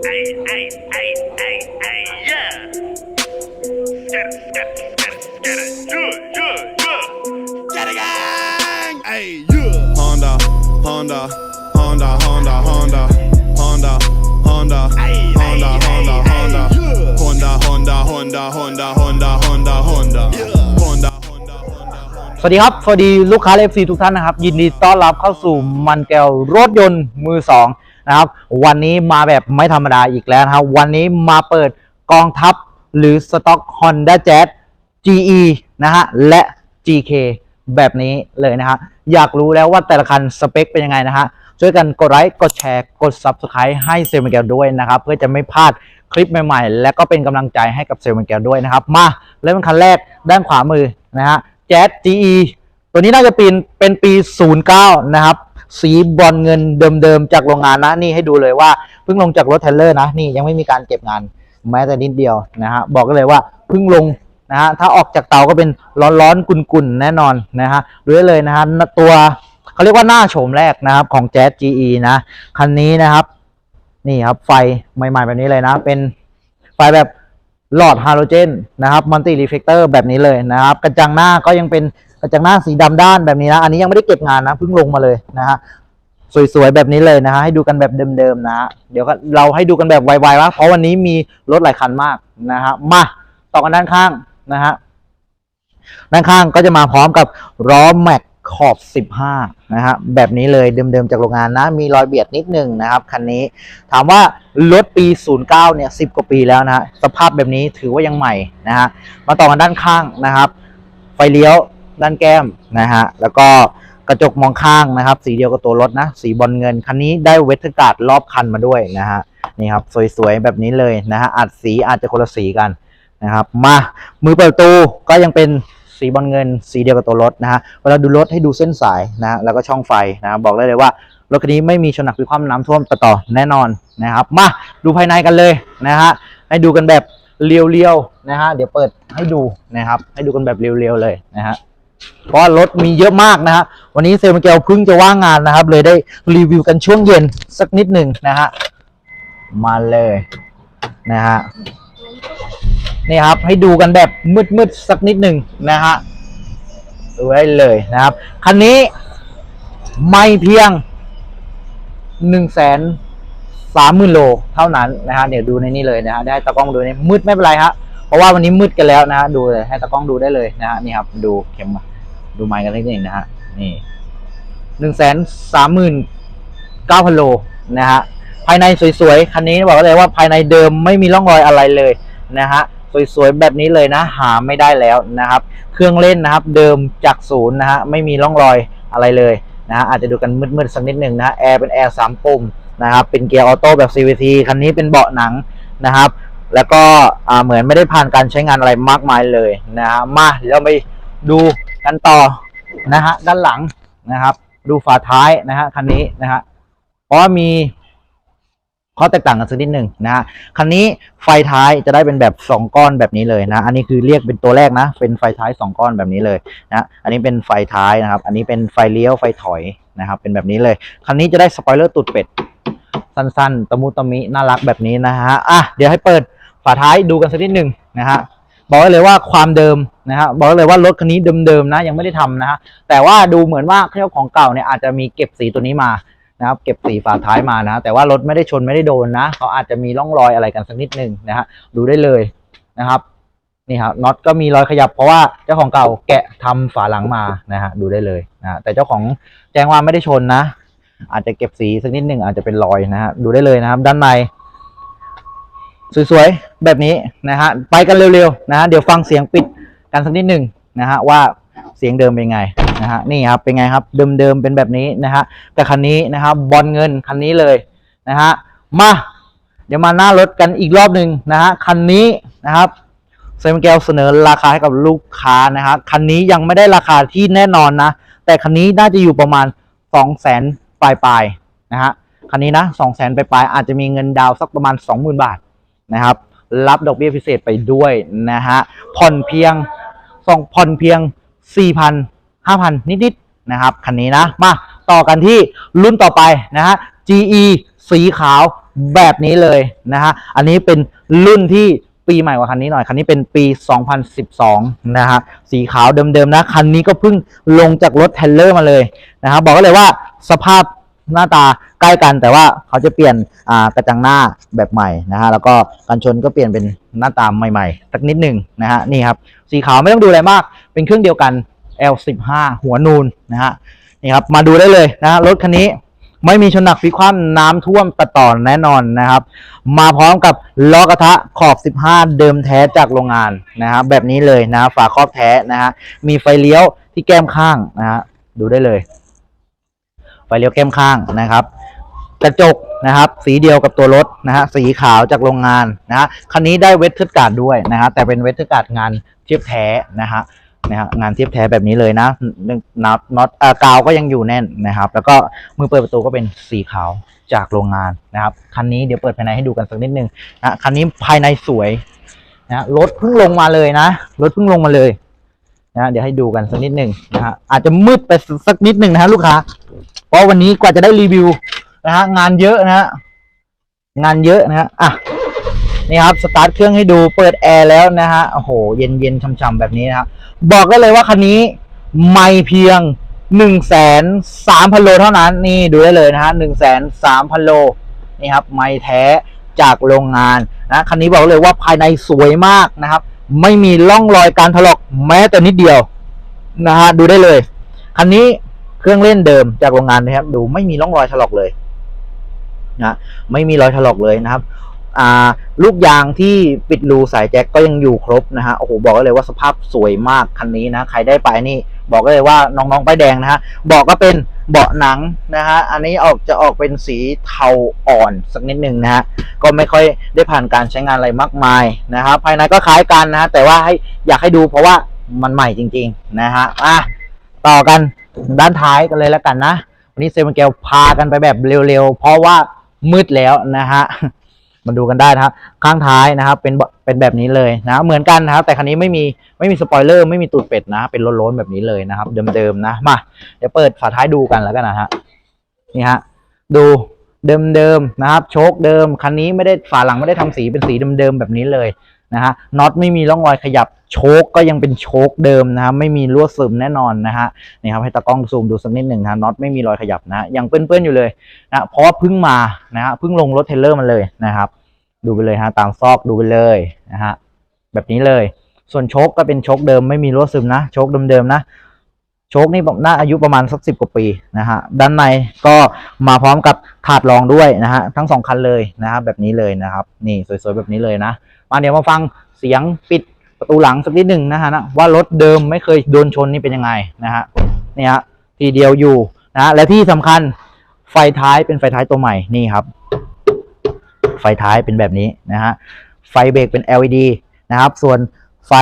Ay, ay, ay, ay, ay, yeah. Get it, get it, get it, get it. Yeah, yeah, yeah. Get it, gang. Ay, yeah. Honda, Honda, Honda, Honda, Honda, Honda, Honda, Honda, Honda, Honda, Honda, Honda, Honda, Honda, Honda, Honda, Honda, Yeah. Honda, Honda, Honda, สวัสดีครับ สวัสดีลูกค้าเอฟซีทุกท่านนะครับ ยินดีต้อนรับเข้าสู่มันแก้วรถยนต์มือสอง นะครับ วันนี้มาแบบไม่ธรรมดาอีกแล้วนะครับ วันนี้มาเปิดกองทัพหรือสต็อก Honda Jazz GE นะฮะ และ GK แบบนี้เลยนะฮะ อยากรู้แล้วว่าแต่ละคันสเปคเป็นยังไงนะฮะ ช่วยกันกดไลค์กดแชร์ กด Subscribe ให้เซลล์มิเกลด้วยนะครับ เพื่อจะไม่พลาดคลิปใหม่ๆ และก็เป็นกำลังใจให้กับเซลล์มิเกลด้วยนะครับ มาเริ่มคันแรกด้านขวามือนะฮะ Jazz GE ตัวนี้น่าจะเป็นเป็นปี 09 นะครับ สีบอลเงินเดิมๆจากโรงงานนะนี่ให้ดูเลยว่าเพิ่งลงจากรถเทลเลอร์นะนี่ยังไม่มีการเก็บงานแม้แต่นิดเดียวนะฮะบอกเลยว่าเพิ่งลงนะฮะถ้าออกจากเตาก็เป็นร้อนๆกุนๆแน่นอนนะฮะดูได้เลยนะฮะตัวเขาเรียกว่าหน้าโฉมแรกนะครับของ Jazz GE นะคันนี้นะครับ นี่ครับไฟใหม่ๆแบบนี้เลยนะ เป็นไฟแบบหลอดฮาโลเจนนะครับมัลติรีเฟกเตอร์แบบนี้เลยนะครับ กระจังหน้าก็ยังเป็น กระจังหน้าสีดำด้านแบบนี้นะ อันนี้ยังไม่ได้เก็บงานนะเพิ่งลงมาเลยนะฮะสวยๆแบบนี้เลยนะฮะให้ดูกันแบบเดิมๆนะฮะเดี๋ยวเราให้ดูกันแบบไวๆว่าเพราะวันนี้มีรถหลายคันมากนะฮะมาต่อกันด้านข้างนะฮะด้านข้างก็จะมาพร้อมกับล้อแม็กขอบ 15 นะฮะแบบนี้เลยเดิมๆจากโรงงานนะ มีรอยเบียดนิดหนึ่งนะครับคันนี้ ถามว่ารถปี 09 เนี่ย 10 กว่าปีแล้วนะฮะสภาพแบบนี้ถือว่ายังใหม่นะฮะมาต่อกันด้านข้างนะครับ ไฟเลี้ยว ด้านแก้มนะฮะแล้วก็กระจกมองข้างนะครับ สีเดียวกับตัวรถนะ สีบอลเงินคันนี้ได้เวทการ์ดรอบคันมาด้วยนะฮะนี่ครับสวยๆแบบนี้เลยนะฮะอัดสีอาจจะคนละสีกันนะครับ มามือเปิดประตูก็ยังเป็นสีบอลเงิน สีเดียวกับตัวรถนะฮะเวลาดูรถให้ดูเส้นสายนะฮะแล้วก็ช่องไฟนะบอกได้เลยว่ารถคันนี้ไม่มีชนหนักพิคว่ำน้ำท่วมต่อแน่นอนนะครับ มาดูภายในกันเลยนะฮะให้ดูกันแบบเรียวๆนะฮะเดี๋ยวเปิดให้ดูนะครับ ให้ดูกันแบบเรียวๆเลยนะฮะ เพราะรถมีเยอะมากนะฮะวันนี้เซลมาเกลเพิ่งจะว่างงานนะครับ เลยได้รีวิวกันช่วงเย็นสักนิดหนึ่งนะฮะมาเลยนะฮะนี่ครับให้ดูกันแบบมืดๆสักนิดหนึ่งนะฮะดูได้เลยนะครับคันนี้ไม่เพียงหนึ่งแสนสามหมื่นโลเท่านั้นนะฮะเดี๋ยวดูในนี้เลยนะฮะได้ตากล้องดูในมืดไม่เป็นไรฮะเพราะว่าวันนี้มืดกันแล้วนะฮะดูเลยให้ตากล้องดูได้เลยนะฮะนี่ครับดูเข็มมา ดูไมค์กันนิดหนึ่งนะฮะนี่หนึ่งแสนสามหมื่นเก้าพันโลนะฮะภายในสวยๆคันนี้บอกเลยว่าภายในเดิมไม่มีร่องรอยอะไรเลยนะฮะสวยๆแบบนี้เลยนะหาไม่ได้แล้วนะครับ เครื่องเล่นนะครับ เดิมจากศูนย์นะฮะไม่มีร่องรอยอะไรเลยนะฮะอาจจะดูกันมืดๆสักนิดหนึ่งนะฮะแอร์เป็นแอร์สามปุ่มนะครับเป็นเกียร์ออโต้แบบ CVT คันนี้เป็นเบาะหนังนะครับ แล้วก็เหมือนไม่ได้ผ่านการใช้งานอะไรมากมายเลยนะฮะมาเดี๋ยวเราไปดู กันต่อนะฮะด้านหลังนะครับ ดูฝาท้ายนะฮะคันนี้นะฮะเพราะว่ามีข้อแตกต่างกันสักนิดหนึ่งนะฮะคันนี้ไฟท้ายจะได้เป็นแบบสองก้อนแบบนี้เลยนะอันนี้คือเรียกเป็นตัวแรกนะ เป็นไฟท้ายสองก้อนแบบนี้เลยนะอันนี้เป็นไฟท้ายนะครับ อันนี้เป็นไฟเลี้ยวไฟถอยนะครับ เป็นแบบนี้เลย คันนี้จะได้สปอยเลอร์ตุดเป็ดสั้นๆ ตะมุตะมิน่ารักแบบนี้นะฮะอะเดี๋ยวให้เปิดฝาท้ายดูกันสักนิดหนึ่งนะฮะ บอกได้เลยว่าความเดิมนะฮะบบอกได้เลยว่ารถคันนี้เดิมๆนะยังไม่ได้ทำนะฮะแต่ว่าดูเหมือนว่าเจ้าของเก่าเนี่ยอาจจะมีเก็บสีตัวนี้มานะครับเก็บสีฝาท้ายมานะแต่ว่ารถไม่ได้ชนไม่ได้โดนนะเขาอาจจะมีร่องรอยอะไรกันสักนิดหนึ่งนะฮะดูได้เลยนะครับนี่ครับน็อตก็มีรอยขยับเพราะว่าเจ้าของเก่าแกะทำฝาหลังมานะฮะดูได้เลยนะฮะแต่เจ้าของแจ้งว่าไม่ได้ชนนะ อาจจะเก็บสีสักนิดหนึ่งอาจจะเป็นรอยนะฮะดูได้เลยนะครับ ด้านใน สวยๆ แบบนี้นะฮะไปกันเร็วๆนะฮะเดี๋ยวฟังเสียงปิดกันสักนิดหนึ่งนะฮะว่าเสียงเดิมเป็นไงนะฮะนี่ครับเป็นไงครับเดิมๆเป็นแบบนี้นะฮะแต่คันนี้นะครับบอลเงินคันนี้เลยนะฮะมาเดี๋ยวมาหน้ารถกันอีกรอบหนึ่งนะฮะคันนี้นะครับเซมเกลเสนอราคาให้กับลูกค้านะครับคันนี้ยังไม่ได้ราคาที่แน่นอนนะ แต่คันนี้น่าจะอยู่ประมาณ 2 0 0แสนปลายๆนะฮะคันนี้นะ2 0 0แสนปลายๆอาจจะมีเงินดาวสักประมาณ 20,000 บาท นะครับ รับดอกเบี้ยพิเศษไปด้วยนะฮะผ่อนเพียงสองผ่อนเพียง 4,000 5,000 นิดๆนะครับคันนี้นะมาต่อกันที่รุ่นต่อไปนะฮะ GE สีขาวแบบนี้เลยนะฮะอันนี้เป็นรุ่นที่ปีใหม่กว่าคันนี้หน่อย คันนี้เป็นปี 2012 นะฮะสีขาวเดิมๆนะ คันนี้ก็เพิ่งลงจากรถเทเลอร์มาเลยนะครับบอกเลยว่าสภาพหน้าตา ใกล้กันแต่ว่าเขาจะเปลี่ยนกระจังหน้าแบบใหม่นะฮะแล้วก็กันชนก็เปลี่ยนเป็นหน้าตาใหม่ๆสักนิดหนึ่งนะฮะนี่ครับสีขาวไม่ต้องดูอะไรมาก เป็นเครื่องเดียวกัน L15 หัวนูนนะฮะนี่ครับมาดูได้เลยนะฮะรถคันนี้ไม่มีชนหนักพลิกคว่ำน้ำท่วมตัดต่อแน่นอนนะครับ มาพร้อมกับล้อกระทะขอบ 15 เดิมแท้จากโรงงานนะครับแบบนี้เลยนะฝาครอบแท้นะฮะมีไฟเลี้ยวที่แก้มข้างนะฮะดูได้เลย ไฟเลี้ยวแก้มข้างนะครับ กระจกนะครับ สีเดียวกับตัวรถนะฮะสีขาวจากโรงงานนะฮะคันนี้ได้เวทเทอร์การ์ดด้วยนะฮะแต่เป็นเวทเทอร์การ์ดงานเทียบแท้นะฮะนะฮะงานเทียบแท้แบบนี้เลยนะน็อตน็อตกาวก็ยังอยู่แน่นนะครับ แล้วก็มือเปิดประตูก็เป็นสีขาวจากโรงงานนะครับคันนี้เดี๋ยวเปิดภายในให้ดูกันสักนิดนึงนะคันนี้ภายในสวยนะรถเพิ่งลงมาเลยนะรถเพิ่งลงมาเลยนะเดี๋ยวให้ดูกันสักนิดหนึ่งนะฮะอาจจะมืดไปสักนิดหนึ่งนะฮะลูกค้าเพราะวันนี้กว่าจะได้รีวิว นะฮะงานเยอะนะฮะงานเยอะนะฮะอะนี่ครับสตาร์ทเครื่องให้ดูเปิดแอร์แล้วนะฮะโอ้โหเย็นเย็นๆช่ำๆแบบนี้นะครับบอกได้เลยว่าคันนี้ไม่เพียงหนึ่งแสนสามพันโลเท่านั้นนี่ดูได้เลยนะฮะหนึ่งแสนสามพันโลนี่ครับไม่แท้จากโรงงานนะคันนี้บอกเลยว่าภายในสวยมากนะครับ ไม่มีร่องรอยการถลอกแม้แต่นิดเดียวนะฮะดูได้เลย คันนี้เครื่องเล่นเดิมจากโรงงานนะครับ ดูไม่มีร่องรอยถลอกเลย นะไม่มีรอยถลอกเลยนะครับลูกยางที่ปิดรูสายแจ็คก็ยังอยู่ครบนะฮะโอ้โหบอกเลยว่าสภาพสวยมากคันนี้นะใครได้ไปนี่บอกเลยว่าน้องๆป้ายแดงนะฮะเบาะก็เป็นเบาะหนังนะฮะอันนี้ออกจะออกเป็นสีเทาอ่อนสักนิดหนึ่งนะฮะก็ไม่ค่อยได้ผ่านการใช้งานอะไรมากมายนะครับภายในก็คล้ายกันนะฮะแต่ว่าให้อยากให้ดูเพราะว่ามันใหม่จริงๆนะฮะอะต่อกันด้านท้ายกันเลยแล้วกันนะวันนี้เซมเกลพากันไปแบบเร็วๆ เพราะว่า มืดแล้วนะฮะมาดูกันได้นะครับ ข้างท้ายนะครับ เป็นเป็นแบบนี้เลยนะเหมือนกันนะครับ แต่คันนี้ไม่มีไม่มีสปอยเลอร์ไม่มีตูดเป็ดนะ เป็นล้นๆแบบนี้เลยนะครับ เดิมๆนะมาเดี๋ยวเปิดฝาท้ายดูกันแล้วกันนะฮะนี่ฮะดูเดิมๆนะครับ โชคเดิมคันนี้ไม่ได้ฝาหลังไม่ได้ทำสีเป็นสีเดิมๆแบบนี้เลย นะฮะน็อตไม่มีร่องรอยขยับโชคก็ยังเป็นโชคเดิมนะครับไม่มีรั่วซึมแน่นอนนะฮะนี่ครับให้ตากล้องซูมดูสักนิดหนึ่งนะน็อตไม่มีรอยขยับนะยังเปื้อนๆอยู่เลยนะเพราะว่าเพิ่งมานะฮะเพิ่งลงรถเทเลอร์มาเลยนะครับ ดูไปเลยฮะตามซอกดูไปเลยนะฮะแบบนี้เลย ส่วนโชคก็เป็นโชคเดิมไม่มีรั่วซึมนะโชคเดิมๆนะโชคนี่ผมน่าอายุประมาณสักสิบกว่าปีนะฮะด้านในก็มาพร้อมกับถาดรองด้วยนะฮะทั้งสองคันเลยนะครับแบบนี้เลยนะครับ นี่สวยๆแบบนี้เลยนะ มาเดี๋ยวมาฟังเสียงปิดประตูหลังสักนิดหนึ่งนะฮะนะว่ารถเดิมไม่เคยโดนชนนี่เป็นยังไงนะฮะนี่ฮะทีเดียวอยู่นะะและที่สำคัญไฟท้ายเป็นไฟท้ายตัวใหม่นี่ครับ ไฟท้ายเป็นแบบนี้นะฮะไฟเบรกเป็น LED นะครับ ส่วนไฟ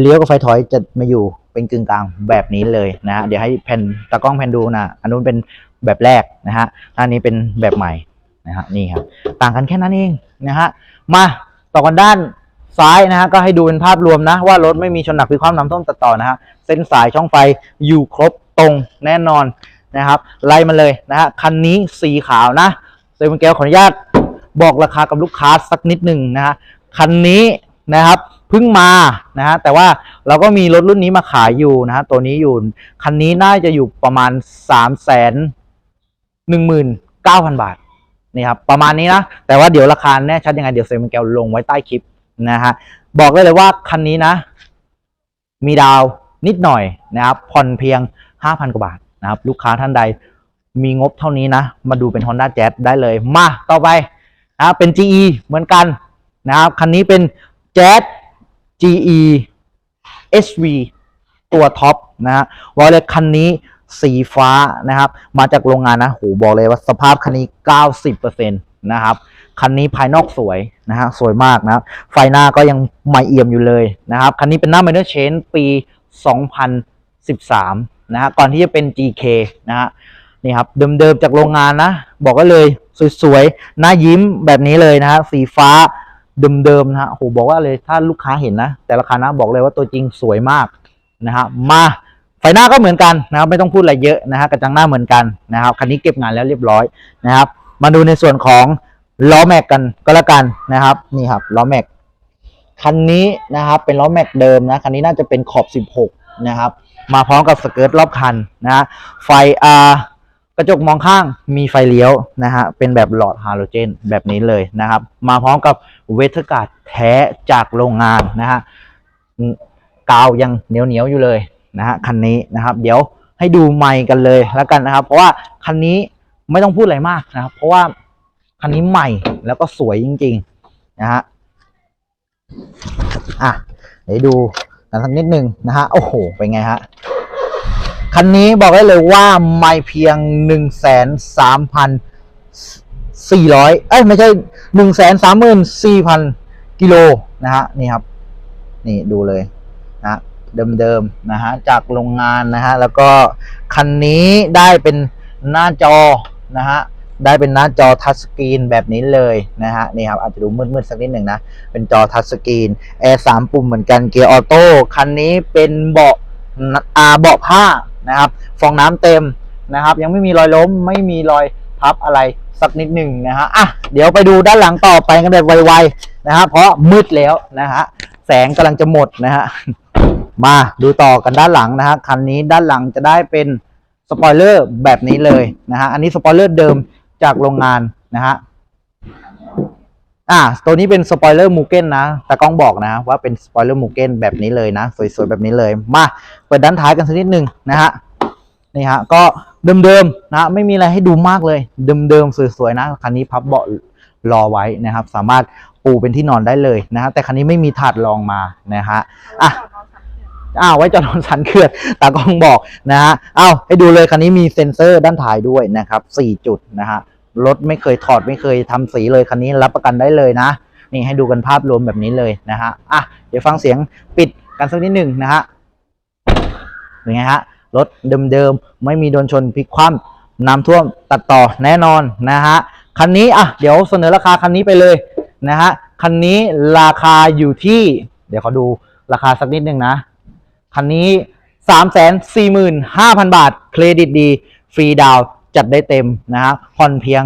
เลี้ยวกับไฟถอยจะมาอยู่เป็นกึ่งกลางแบบนี้เลยนะฮะเดี๋ยวให้แผ่นตากล้องแผ่นดูนะอันนู้นเป็นแบบแรกนะฮะอันนี้เป็นแบบใหม่นะฮะนี่ครับต่างกันแค่นั้นเองนะฮะมา ต่อกันด้านซ้ายนะฮะก็ให้ดูเป็นภาพรวมนะ ว่ารถไม่มีชนหนักพลิกคว่ำน้ำท่วมตัดต่อนะฮะเส้นสายช่องไฟอยู่ครบตรงแน่นอนนะครับไล่มาเลยนะฮะคันนี้สีขาวนะเซเว่นแก้วขออนุญาตบอกราคากับลูกค้าสักนิดหนึ่งนะฮะคันนี้นะครับเพิ่งมานะฮะแต่ว่าเราก็มีรถรุ่นนี้มาขายอยู่นะฮะตัวนี้อยู่คันนี้น่าจะอยู่ประมาณสามแสนหนึ่งหมื่นเก้าพันบาท นี่ครับประมาณนี้นะ แต่ว่าเดี๋ยวราคาแน่ชัดยังไงเดี๋ยวเซมนแกวลงไว้ใต้คลิปนะฮะบอกได้เลยว่าคันนี้นะ มีดาวนิดหน่อยนะครับผ่อนเพียงห้าพันกว่าบาทนะครับ ลูกค้าท่านใดมีงบเท่านี้นะ มาดูเป็น Honda Jazz ได้เลยมาต่อไปนะเป็น GE เหมือนกันนะครับคันนี้เป็น Jazz GE SV ตัวท็อปนะฮะบอกเลยคันนี้ สีฟ้านะครับ มาจากโรงงานนะโหบอกเลยว่าสภาพคันนี้ 90%นะครับคันนี้ภายนอกสวยนะฮะสวยมากนะไฟหน้าก็ยังใหม่เอี่ยมอยู่เลยนะครับคันนี้เป็นหน้า Minor Change ปี 2013 นะฮะก่อนที่จะเป็น GK นะฮะนี่ครับเดิมๆจากโรงงานนะ บอกก็เลยสวยๆหน้ายิ้มแบบนี้เลยนะฮะสีฟ้าเดิมๆนะฮะโอ้โหบอกว่าเลยถ้าลูกค้าเห็นนะ แต่ราคานะบอกเลยว่าตัวจริงสวยมากนะฮะมา ไฟหน้าก็เหมือนกันนะครับไม่ต้องพูดอะไรเยอะนะฮะกระจังหน้าเหมือนกันนะครับคันนี้เก็บงานแล้วเรียบร้อยนะครับ มาดูในส่วนของล้อแม็กกันก็แล้วกันนะครับนี่ครับล้อแม็กคันนี้นะครับเป็นล้อแม็กเดิมนะคันนี้น่าจะเป็นขอบ 16 นะครับ มาพร้อมกับสเกิร์ตรอบคันนะฮะไฟอากระจกมองข้างมีไฟเลี้ยวนะฮะเป็นแบบหลอดฮาโลเจนแบบนี้เลยนะครับ มาพร้อมกับเวทกาดแท้จากโรงงานนะฮะกาวยังเหนียวเหนียวๆอยู่เลย นะฮะคันนี้นะครับ เดี๋ยวให้ดูไมค์กันเลยแล้วกันนะครับ เพราะว่าคันนี้ไม่ต้องพูดอะไรมากนะครับ เพราะว่าคันนี้ใหม่แล้วก็สวยจริง ๆ นะฮะอะเดี๋ยวดูกันสักนิดหนึ่งนะฮะโอ้โหเป็นไงฮะคันนี้บอกได้เลยว่าไม่เพียงหนึ่งแสนสามพันสี่ร้อยเอ้ยไม่ใช่หนึ่งแสนสามหมื่นสี่พันกิโลนะฮะนี่ครับ นี่ดูเลย เดิมๆนะฮะจากโรงงานนะฮะแล้วก็คันนี้ได้เป็นหน้าจอนะฮะได้เป็นหน้าจอทัชสกรีนแบบนี้เลยนะฮะนี่ครับอาจจะดูมืดๆสักนิดหนึ่งนะ เป็นจอทัชสกรีนแอร์สามปุ่มเหมือนกันเกียร์ออโต้คันนี้เป็นเบาะอาเบาะผ้านะครับฟองน้ำเต็มนะครับ ยังไม่มีรอยล้มไม่มีรอยพับอะไรสักนิดหนึ่งนะฮะอะเดี๋ยวไปดูด้านหลังต่อไปกันแบบไวๆนะฮะเพราะมืดแล้วนะฮะแสงกำลังจะหมดนะฮะ มาดูต่อกันด้านหลังนะฮะคันนี้ด้านหลังจะได้เป็นสปอยเลอร์แบบนี้เลยนะฮะอันนี้สปอยเลอร์เดิมจากโรงงานนะฮะอ่าตัวนี้เป็นสปอยเลอร์มูเก้นนะแต่กล้องบอกนะว่าเป็นสปอยเลอร์มูเก้นแบบนี้เลยนะ สวยๆแบบนี้เลย มาเปิดด้านท้ายกันสักนิดหนึ่งนะฮะนี่ฮะก็เดิมๆนะไม่มีอะไรให้ดูมากเลยเดิมๆสวยๆนะคันนี้พับเบาะรอไว้นะครับ สามารถปูเป็นที่นอนได้เลยนะฮะแต่คันนี้ไม่มีถาดรองมานะฮะอะ อ้าวไว้จอดนอนสันเขื่อนตากล้องบอกนะฮะอ้าวให้ดูเลยคันนี้มีเซ็นเซอร์ด้านท้ายด้วยนะครับสี่จุดนะฮะรถไม่เคยถอดไม่เคยทำสีเลยคันนี้รับประกันได้เลยนะ นี่ให้ดูกันภาพรวมแบบนี้เลยนะฮะอะเดี๋ยวฟังเสียงปิดกันสักนิดหนึ่งนะฮะเป็นไงฮะรถเดิมๆไม่มีโดนชนพลิกคว่ำน้ำท่วมตัดต่อแน่นอนนะฮะคันนี้อะเดี๋ยวเสนอราคาคันนี้ไปเลยนะฮะคันนี้ราคาอยู่ที่ เดี๋ยวขอดูราคาสักนิดหนึ่งนะ คันนี้ 3 4 5 0 0 0 บาท เครดิตดี ฟรีดาวจัดได้เต็มนะฮะผ่อนเพียง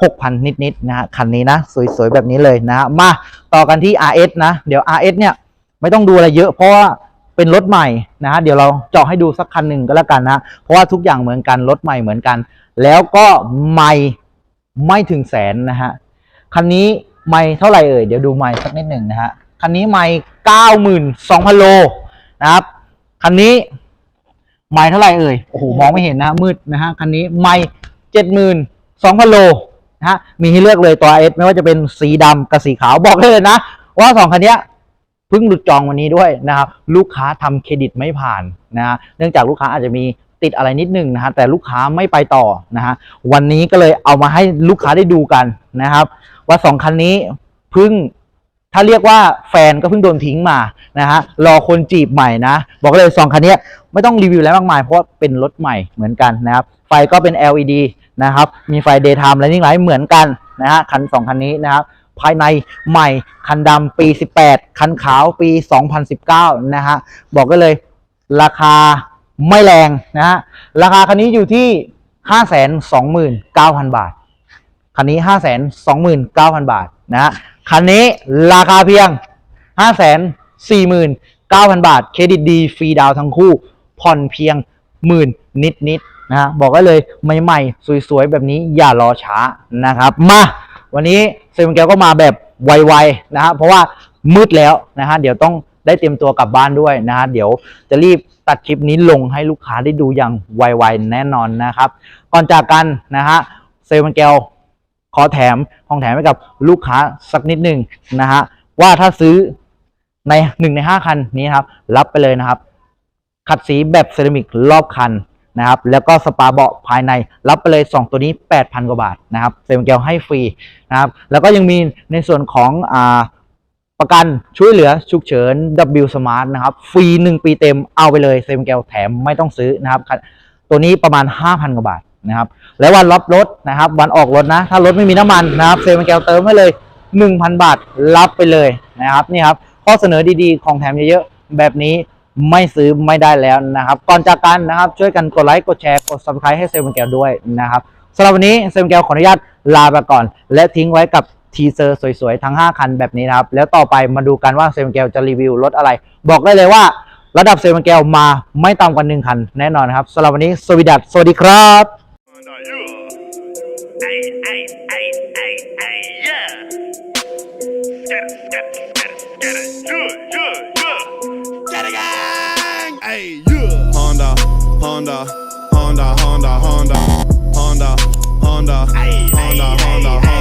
6,000 นิดๆนะฮะคันนี้นะ สวยๆ แบบนี้เลยนะฮะมาต่อกันที่ RS นะ เดี๋ยว RS เนี่ย ไม่ต้องดูอะไรเยอะเพราะว่าเป็นรถใหม่นะฮะเดี๋ยวเราเจาะให้ดูสักคันหนึ่งก็แล้วกันนะ เพราะว่าทุกอย่างเหมือนกัน รถใหม่เหมือนกัน แล้วก็ไม่ไม่ถึงแสนนะฮะคันนี้ไม่เท่าไหร่เอ่ยเดี๋ยวดูไม่สักนิดหนึ่งนะฮะคันนี้ไม่เก้าหมื่นสองพันโลนะครับ คันนี้ไม่เท่าไหร่เอ่ย โอ้โห มองไม่เห็นนะมืดนะฮะ คันนี้ไม่เจ็ดหมื่นสองพันโลนะฮะ มีให้เลือกเลยตัวเอสไม่ว่าจะเป็นสีดำกับสีขาว บอกได้เลยนะ ว่าสองคันนี้เพิ่งหลุดจองวันนี้ด้วยนะครับ ลูกค้าทำเครดิตไม่ผ่านนะฮะ เนื่องจากลูกค้าอาจจะมีติดอะไรนิดนึงนะฮะ แต่ลูกค้าไม่ไปต่อนะฮะ วันนี้ก็เลยเอามาให้ลูกค้าได้ดูกันนะครับ ว่าสองคันนี้เพิ่ง ถ้าเรียกว่าแฟนก็เพิ่งโดนทิ้งมานะฮะรอคนจีบใหม่นะ บอกเลยสองคันนี้ไม่ต้องรีวิวแล้วมากมายเพราะเป็นรถใหม่เหมือนกันนะครับ ไฟก็เป็น LED นะครับ มีไฟ daytime running light เหมือนกันนะฮะคันสองคันนี้นะครับภายในใหม่คันดำปี 18 คันขาวปี 2019 นะฮะบอกก็เลยราคาไม่แรงนะฮะราคาคันนี้อยู่ที่ 529,000 บาท คันนี้ 529,000 บาทนะฮะ คันนี้ราคาเพียง 549,000 บาท เครดิตดีฟรีดาวทั้งคู่ ผ่อนเพียงหมื่นนิดๆนะฮะบอกได้เลยใหม่ๆ สวยๆ แบบนี้อย่ารอช้านะครับ มา วันนี้เซเว่นแก้วก็มาแบบไวๆนะฮะเพราะว่ามืดแล้วนะฮะเดี๋ยวต้องได้เตรียมตัวกลับบ้านด้วยนะฮะเดี๋ยวจะรีบตัดคลิปนี้ลงให้ลูกค้าได้ดูอย่างไวๆแน่นอนนะครับ ก่อนจากกันนะฮะเซเว่นแก้ว ขอแถมของแถมให้กับลูกค้าสักนิดหนึ่งนะฮะว่าถ้าซื้อในหนึ่งในห้าคันนี้ครับ รับไปเลยนะครับ ขัดสีแบบเซรามิกรอบคันนะครับ แล้วก็สปาเบาะภายในรับไปเลย 2 ตัวนี้ 8,000 กว่าบาทนะครับเซเว่นเกลให้ฟรีนะครับ แล้วก็ยังมีในส่วนของอ่าประกันช่วยเหลือฉุกเฉิน W Smart นะครับฟรี 1 ปีเต็มเอาไปเลยเซเว่นเกลแถมไม่ต้องซื้อนะครับ ตัวนี้ประมาณ 5,000 กว่าบาท นะครับ และวันรับรถนะครับ วันออกรถนะ ถ้ารถไม่มีน้ำมันนะครับ เซลล์มแกวเติมให้เลย 1,000 บาทรับไปเลยนะครับนี่ครับ ข้อเสนอดีๆ ของแถมเยอะๆ แบบนี้ไม่ซื้อไม่ได้แล้วนะครับ ก่อนจากกันนะครับ ช่วยกันกดไลค์ กดแชร์ กด subscribe ให้เซลล์มแกวด้วยนะครับสำหรับวันนี้เซลล์มแกวขออนุญาตลาไปก่อน และทิ้งไว้กับทีเซอร์สวยๆ ทั้ง 5 คันแบบนี้นะครับ แล้วต่อไปมาดูกันว่าเซลล์แกวจะรีวิวรถอะไร บอกได้เลยว่าระดับเซลล์แกวมาไม่ต่ำกว่า1คันแน่นอนครับสำหรับวันนี้สวัสดีครับ ay, ay, ay, ay, yeah. Scatter, scatter, scatter, scatter, yeah, yeah, yeah. Scatter gang! Ay, yeah. Honda, Honda, Honda, Honda, Honda, Honda, Honda, Honda, Honda, Honda.